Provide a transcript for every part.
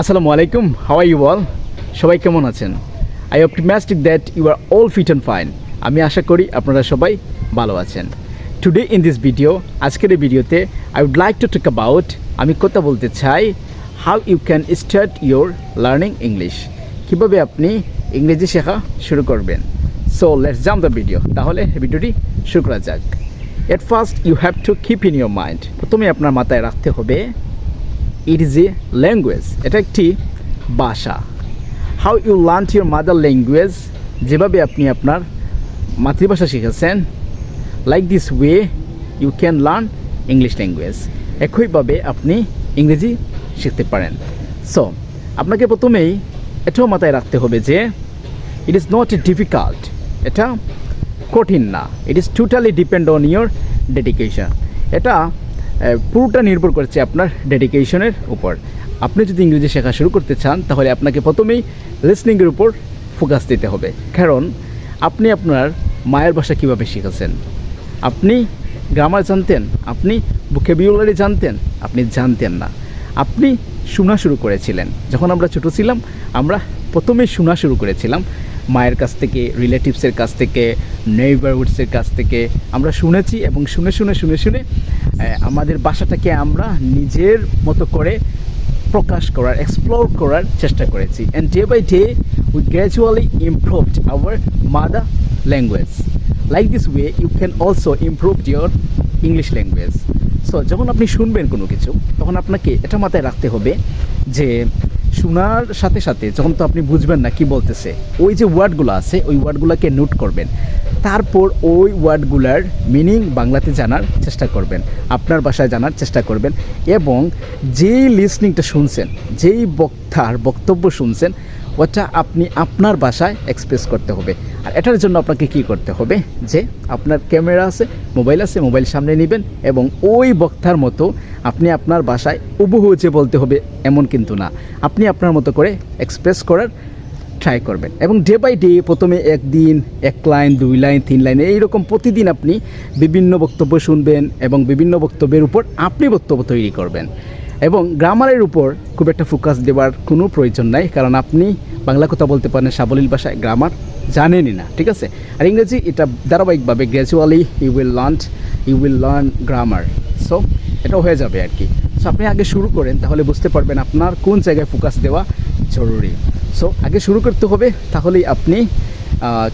আসসালামু আলাইকুম হাওয়াই you all সবাই কেমন আছেন? I optimistic that you are all fit and fine আমি আশা করি আপনারা সবাই ভালো আছেন। টুডে ইন দিস ভিডিও আজকের এই ভিডিওতে I would like to talk about আমি কথা বলতে চাই how you can start your learning English কীভাবে আপনি ইংরেজি শেখা শুরু করবেন? So let's jump the video তাহলে ভিডিওটি শুরু করা যাক। At first you have to keep in your mind প্রথমে আপনার মাথায় রাখতে হবে ইট ইজ এ ল্যাঙ্গুয়েজ এটা একটি ভাষা। How you learn your mother language যেভাবে আপনি আপনার মাতৃভাষা শিখেছেন like this way you can learn English language একইভাবে আপনি ইংরেজি শিখতে পারেন। সো আপনাকে প্রথমেই এটাও মাথায় রাখতে হবে যে ইট ইজ নট ডিফিকাল্ট এটা কঠিন না। It is totally depend on your dedication এটা পুরোটা নির্ভর করছে আপনার ডেডিকেশনের উপর। আপনি যদি ইংরেজি শেখা শুরু করতে চান, তাহলে আপনাকে প্রথমেই লিসনিংয়ের উপর ফোকাস দিতে হবে। কারণ আপনি আপনার মায়ের ভাষা কীভাবে শিখেছেন? আপনি গ্রামার জানতেন, আপনি ভোকেবিউলারি জানতেন, আপনি জানতেন না। আপনি শোনা শুরু করেছিলেন। যখন আমরা ছোটো ছিলাম, আমরা প্রথমে শোনা শুরু করেছিলাম মায়ের কাছ থেকে রিলেটিভসের কাছ থেকে নেইবারহুডসের কাছ থেকে। আমরা শুনেছি এবং শুনে শুনে শুনে শুনে আমাদের বাসাটাকে আমরা নিজের মতো করে প্রকাশ করার এক্সপ্লোর করার চেষ্টা করেছি। And day by day we gradually improved our mother language like this way you can also improve your English language so যখন আপনি শুনবেন কোনো কিছু, তখন আপনাকে এটা মাথায় রাখতে হবে যে, শোনার সাথে সাথে যখন তো আপনি বুঝবেন না কি বলতেছে, ওই যে ওয়ার্ডগুলো আছে, ওই ওয়ার্ডগুলোকে নোট করবেন। তারপর ওই ওয়ার্ডগুলার মিনিং বাংলাতে জানার চেষ্টা করবেন, আপনার ভাষায় জানার চেষ্টা করবেন এবং যেই লিসনিংটা শুনছেন, যেই বক্তার বক্তব্য শুনছেন, ওটা আপনি আপনার ভাষায় এক্সপ্রেস করতে হবে। আর এটার জন্য আপনাকে কি করতে হবে? যে আপনার ক্যামেরা আছে, মোবাইল আছে, মোবাইল সামনে নেবেন এবং ওই বক্তার মতো আপনি আপনার ভাষায় উবহু যে বলতে হবে এমন কিন্তু না। আপনি আপনার মতো করে এক্সপ্রেস করার ট্রাই করবেন। এবং ডে বাই ডে প্রথমে একদিন, এক লাইন দুই লাইন তিন লাইন এইরকম প্রতিদিন আপনি বিভিন্ন বক্তব্য শুনবেন এবং বিভিন্ন বক্তব্যের উপর আপনি বক্তব্য তৈরি করবেন। এবং গ্রামারের উপর খুব একটা ফোকাস দেওয়ার কোনো প্রয়োজন নাই, কারণ আপনি বাংলা কথা বলতে পারেন সাবলীল ভাষায় গ্রামার জানেনই না, ঠিক আছে? আর ইংরেজি এটা ধারাবাহিকভাবে gradually you will learn you will learn grammar so এটা হয়ে যাবে আর কি। সো আপনি আগে শুরু করেন, তাহলে বুঝতে পারবেন আপনার কোন জায়গায় ফোকাস দেওয়া জরুরি। সো আগে শুরু করতে হবে, তাহলেই আপনি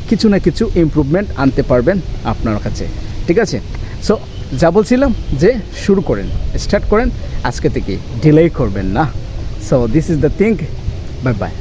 কিছু না কিছু ইম্প্রুভমেন্ট আনতে পারবেন আপনার কাছে। ঠিক আছে? সো যা বলছিলাম যে শুরু করেন স্টার্ট করেন, আজকে থেকে ডিলে করবেন না। So this is the think bye bye